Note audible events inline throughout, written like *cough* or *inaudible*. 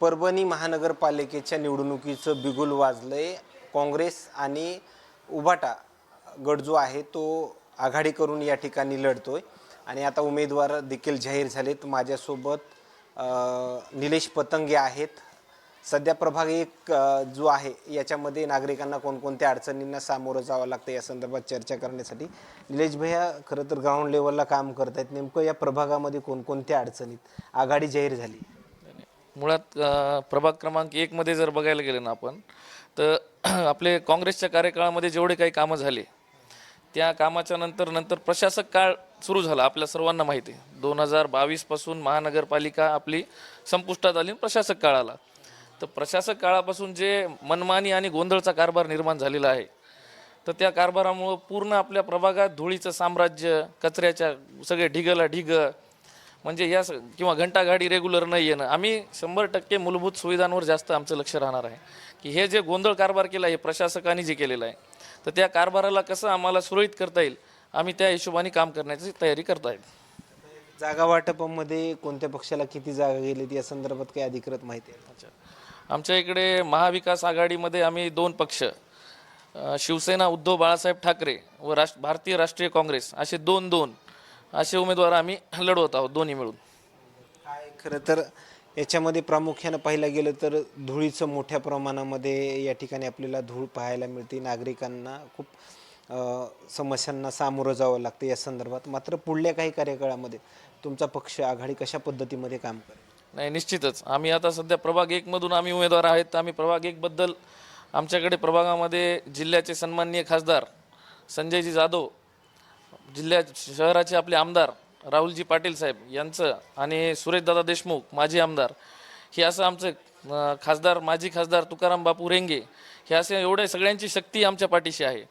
परभणी महानगरपालिकेच्या निवडणुकीचं बिगुल वाजलंय. काँग्रेस आणि उभाटा गट जो आहे तो आघाडी करून या ठिकाणी लढतोय. आणि आता उमेदवार देखील जाहीर झालेत. माझ्यासोबत निलेश पतंगे आहेत. सध्या प्रभाग एक जो आहे याच्यामध्ये नागरिकांना कोणकोणत्या अडचणींना सामोरं जावं लागतं या संदर्भात चर्चा करण्यासाठी. निलेश भैया खरं तर ग्राउंड लेवलला काम करत आहेत नेमकं या प्रभागामध्ये कोणकोणत्या अडचणीत आघाडी जाहीर झाली? मुळात प्रभाग क्रमांक एकमध्ये जर बघायला गेलं ना आपण तर *clears throat* आपले काँग्रेसच्या कार्यकाळामध्ये जेवढे काही कामं झाले त्या कामाच्या नंतर नंतर प्रशासक काळ सुरू झाला आपल्या सर्वांना माहिती आहे. दोन हजार बावीसपासून महानगरपालिका आपली संपुष्टात आली प्रशासक काळाला तर प्रशासक काळापासून जे मनमानी आणि गोंधळचा कारभार निर्माण झालेला आहे तर त्या कारभारामुळं पूर्ण आपल्या प्रभागात धुळीचं साम्राज्य कचऱ्याच्या सगळे ढिगला ढिग म्हणजे या स- किंवा घंटागाडी रेग्युलर नाही येणं. आम्ही शंभर टक्के मूलभूत सुविधांवर जास्त आमचं लक्ष राहणार आहे. की हे जे गोंधळ कारभार केला हे प्रशासकाने जे केलेलं आहे तर त्या कारभाराला कसं आम्हाला सुरळीत करता येईल आम्ही त्या हिशोबाने काम करण्याची तयारी करत आहेत. जागा वाटपामध्ये कोणत्या पक्षाला किती जागा गेलीत या संदर्भात काही अधिकृत माहिती आहे? आमच्या इकडे महाविकास आघाडीमध्ये आम्ही दोन पक्ष शिवसेना उद्धव बाळासाहेब ठाकरे व राष्ट्र भारतीय राष्ट्रीय काँग्रेस असे दोन दोन असे उमेदवार आम्ही लढवत आहोत दोन्ही मिळून. काय खरं तर याच्यामध्ये प्रामुख्यानं पाहिलं गेलं तर धुळीचं मोठ्या प्रमाणामध्ये या ठिकाणी आपल्याला धूळ पाहायला मिळते. नागरिकांना खूप अ, समस्यांना सामोरं जावं लागतं या संदर्भात. मात्र पुढल्या काही कार्यकाळामध्ये तुमचा पक्ष आघाडी कशा पद्धतीमध्ये काम करेल? नाही निश्चितच. आम्ही आता सध्या प्रभाग एकमधून आम्ही उमेदवार आहेत. आम्ही प्रभाग एकबद्दल आमच्याकडे प्रभागामध्ये जिल्ह्याचे सन्माननीय खासदार संजयजी जाधव जिल्ह्यात शहराचे आपले आमदार राहुलजी पाटील साहेब यांचं आणि सुरेशदादा देशमुख माजी आमदार हे असं आमचं खासदार माजी खासदार तुकाराम बापू रेंगे हे असे एवढे सगळ्यांची शक्ती आमच्या पाठीशी आहे.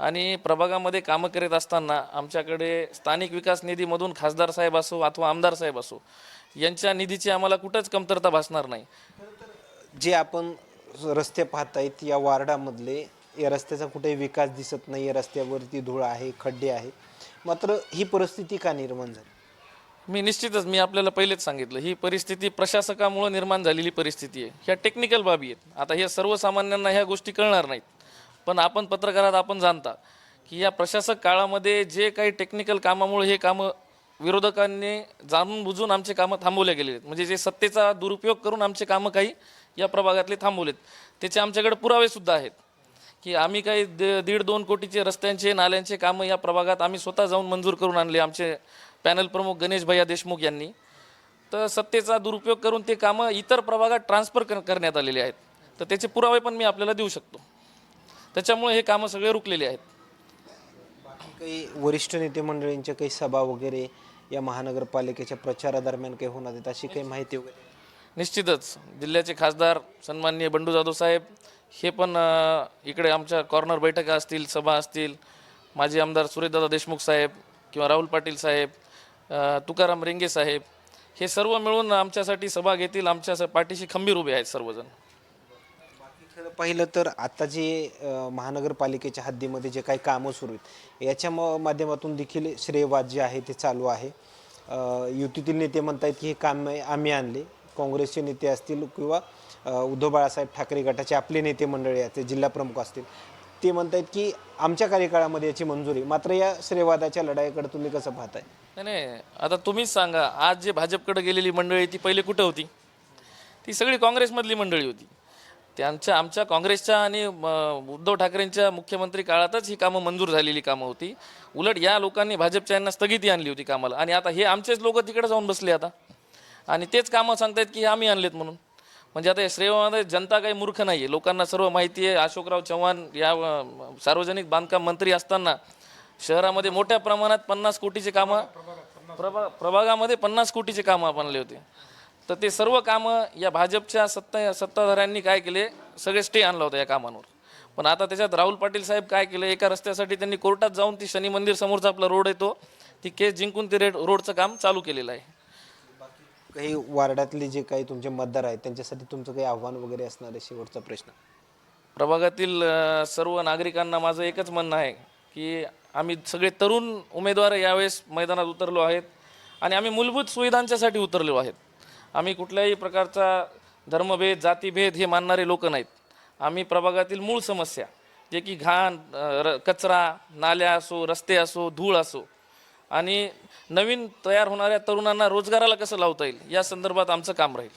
आणि प्रभागामध्ये कामं करीत असताना आमच्याकडे स्थानिक विकास निधीमधून खासदार साहेब असो अथवा आमदार साहेब असो यांच्या निधीची आम्हाला कुठंच कमतरता भासणार नाही. जे आपण रस्ते पाहतायत या वार्डामधले या रस्त्याचा कुठेही विकास दिसत नाही या रस्त्यावरती धूळ आहे खड्डे आहे मात्र ही परिस्थिती का निर्माण झाली? मी निश्चितच मी आपल्याला पहिलेच सांगितलं ही परिस्थिती प्रशासकामुळे निर्माण झालेली परिस्थिती आहे. ह्या टेक्निकल बाबी आहेत. आता ह्या सर्वसामान्यांना ह्या गोष्टी कळणार नाहीत. पण आपण पत्रकारात आपण जाणता की या प्रशासक काळामध्ये जे काही टेक्निकल कामामुळे हे कामं विरोधकांनी जाणून बुजून आमचे कामं थांबवले गेलेले आहेत. म्हणजे जे सत्तेचा दुरुपयोग करून आमचे कामं काही या प्रभागातले थांबवलेत त्याचे आमच्याकडे पुरावेसुद्धा आहेत. की आम्ही काही द- दीड दोन कोटीचे रस्त्यांचे नाल्यांचे कामं या प्रभागात आम्ही स्वतः जाऊन मंजूर करून आणले आमचे पॅनल प्रमुख गणेश भैया देशमुख यांनी. तर सत्तेचा दुरुपयोग करून ते कामं इतर प्रभागात ट्रान्सफर कर करण्यात आलेले आहेत. तर त्याचे पुरावे पण मी आपल्याला देऊ शकतो. त्याच्यामुळे हे कामं सगळे रुकलेले आहेत. बाकी काही वरिष्ठ नेते मंडळींच्या काही सभा वगैरे या महानगरपालिकेच्या प्रचारादरम्यान काही होणार आहेत अशी काही माहिती वगैरे? निश्चितच. जिल्ह्याचे खासदार सन्माननीय बंडू जाधव साहेब हे पण इकडे आमच्या कॉर्नर बैठका असतील सभा असतील माजी आमदार सुरेशदादा देशमुख साहेब किंवा राहुल पाटील साहेब तुकाराम रेंगे साहेब हे सर्व मिळून आमच्यासाठी सभा घेतील आमच्या स- पाठीशी खंबीर उभे आहेत सर्वजण. खरं पाहिलं तर आता जे महानगरपालिकेच्या हद्दीमध्ये जे काही कामं सुरू आहेत याच्या म- माध्यमातून देखील श्रेयवाद जे आहे ते चालू आहे. युतीतील नेते म्हणतायत की हे काम आम्ही आणले काँग्रेसचे नेते असतील किंवा उद्धव बाळासाहेब ठाकरे गटाचे आपले नेते मंडळी आहेत जिल्हा प्रमुख असतील. ते म्हणत आहेत की आमच्या कार्यकाळामध्ये याची मंजुरी मात्र या श्रेयवादाच्या लढाईकडे तुम्ही कसं पाहताय? नाही नाही आता तुम्हीच सांगा आज जे भाजपकडे गेलेली मंडळी ती पहिले कुठं होती? ती सगळी काँग्रेसमधली मंडळी होती. त्यांच्या आमच्या काँग्रेसच्या आणि म, उद्धव ठाकरेंच्या मुख्यमंत्री काळातच ही कामं मंजूर झालेली कामं होती. उलट या लोकांनी भाजपच्या यांना स्थगिती आणली होती कामाला. आणि आता हे आमचेच लोक तिकडे जाऊन बसले आता. आणि तेच कामं सांगतायत की हे आम्ही आणलेत म्हणून. म्हणजे आता या श्रेयमध्ये जनता काही मूर्ख नाही आहे लोकांना सर्व माहिती आहे. अशोकराव चव्हाण या सार्वजनिक बांधकाम मंत्री असताना शहरामध्ये मोठ्या प्रमाणात पन्नास कोटीचे कामं प्रभा प्रभागामध्ये पन्नास कोटीचे कामं आपणले होते. तर ते सर्व कामं या भाजपच्या सत्ता सत्ताधाऱ्यांनी काय केले? सगळे स्टे आणला होता या कामांवर. पण आता त्याच्यात राहुल पाटील साहेब काय केलं? एका रस्त्यासाठी त्यांनी कोर्टात जाऊन ती शनी मंदिर समोरचा आपला रोड येतो. ती केस जिंकून ते रेड रोडचं काम चालू केलेलं आहे. काही वार्डातले जे काही तुमचे मतदार आहेत त्यांच्यासाठी तुमचं काही आव्हान वगैरे असणार आहे शेवटचा प्रश्न? प्रभागातील अ, सर्व नागरिकांना माझं एकच म्हणणं आहे की आम्ही सगळे तरुण उमेदवार यावेळेस मैदानात उतरलो आहेत आणि आम्ही मूलभूत सुविधांच्यासाठी उतरलो आहेत. आम्ही कुठल्याही प्रकारचा धर्मभेद जातीभेद हे मानणारे लोक नाहीत. आम्ही प्रभागातील मूळ समस्या जे की घाण अ, र कचरा नाल्या असो रस्ते असो धूळ असो आणि नवीन तयार होणाऱ्या तरुणांना रोजगाराला कसं लावता येईल? या संदर्भात आमचं काम राहील.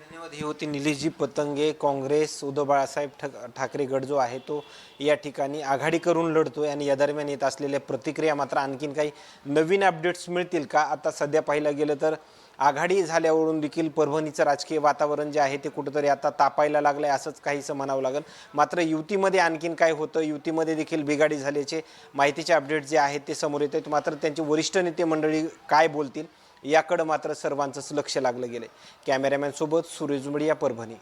धन्यवाद. ही होती निलेशजी पतंगे काँग्रेस उद्धव बाळासाहेब ठक ठाकरे गट जो आहे तो या ठिकाणी आघाडी करून लढतोय आणि या दरम्यान येत असलेल्या प्रतिक्रिया मात्र आणखीन काही नवीन अपडेट्स मिळतील का? आता सध्या पाहिलं गेलं तर आघाडी झाल्यावरून देखील परभणीचं राजकीय वातावरण जे आहे ते कुठंतरी आता तापायला लागलं आहे असंच काहीसं म्हणावं लागेल. मात्र युतीमध्ये आणखीन काय होतं? युतीमध्ये देखील बिघाडी झाल्याचे माहितीचे अपडेट जे आहेत ते समोर येत आहेत. मात्र त्यांचे वरिष्ठ नेते मंडळी काय बोलतील? याकडं मात्र सर्वांचंच लक्ष लागलं गेलं आहे कॅमेरामॅनसोबत सुरेश परभणी.